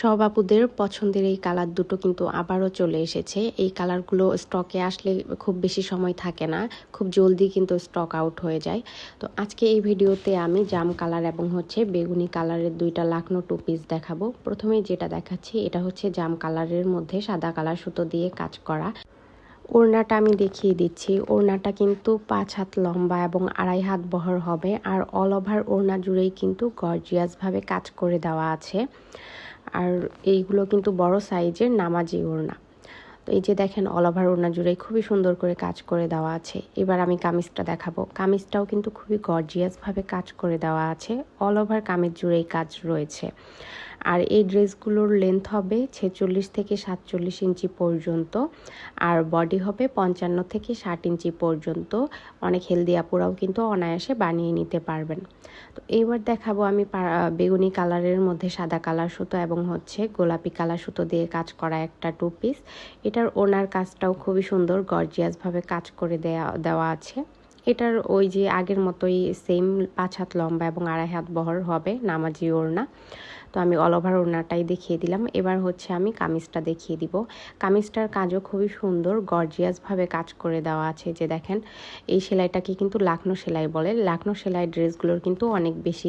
সব পছন্দের এই কালার দুটো কিন্তু আবারও চলে এসেছে। এই কালারগুলো স্টকে আসলে খুব বেশি সময় থাকে না, খুব জলদি কিন্তু স্টক আউট হয়ে যায়। তো আজকে এই ভিডিওতে আমি জাম কালার এবং হচ্ছে বেগুনি কালারের দুইটা লাকনো টু পিস দেখাবো। প্রথমে যেটা দেখাচ্ছি, এটা হচ্ছে জাম কালারের মধ্যে সাদা কালার সুতো দিয়ে কাজ করা। ওড়নাটা আমি দেখিয়ে দিচ্ছি। ওড়নাটা কিন্তু পাঁচ হাত লম্বা এবং আড়াই হাত বহর হবে, আর অল ওভার ওড়না জুড়েই কিন্তু গর্জিয়াসভাবে কাজ করে দেওয়া আছে। আর এইগুলো কিন্তু বড় সাইজের নামাজি ওড়না। তো এই যে দেখেন অল ওভার ওড়না জুড়ে খুবই সুন্দর করে কাজ করে দেওয়া আছে। এবার আমি কামিজটা দেখাবো। কামিজটাও কিন্তু খুবই গর্জিয়াসভাবে কাজ করে দেওয়া আছে। অল ওভার কামিজ জুড়েই কাজ রয়েছে। আর এই ড্রেসগুলোর লেন্থ হবে ছেচল্লিশ থেকে সাতচল্লিশ ইঞ্চি পর্যন্ত, আর বডি হবে পঞ্চান্ন থেকে ষাট ইঞ্চি পর্যন্ত। অনেক হেলদি আপুরাও কিন্তু অনায়াসে বানিয়ে নিতে পারবেন। তো এইবার দেখাবো আমি বেগুনি কালারের মধ্যে সাদা কালার সুতো এবং হচ্ছে গোলাপি কালার সুতো দিয়ে কাজ করা একটা টু পিস এটার ওনার কাজটাও খুবই সুন্দর গর্জিয়াসভাবে কাজ করে দেওয়া দেওয়া আছে। এটার ওই যে আগের মতোই সেম পাঁচ হাত লম্বা এবং আড়াই হাত বহর হবে নামাজি ওড়না। তো আমি অল ওভার ওনাটাই দেখিয়ে দিলাম। এবার হচ্ছে আমি কামিজটা দেখিয়ে দিব। কামিজটার কাজও খুবই সুন্দর গর্জিয়াসভাবে কাজ করে দেওয়া আছে। যে দেখেন, এই সেলাইটাকে কিন্তু লাকনো সেলাই বলে। লাকনো সেলাই ড্রেসগুলোর কিন্তু অনেক বেশি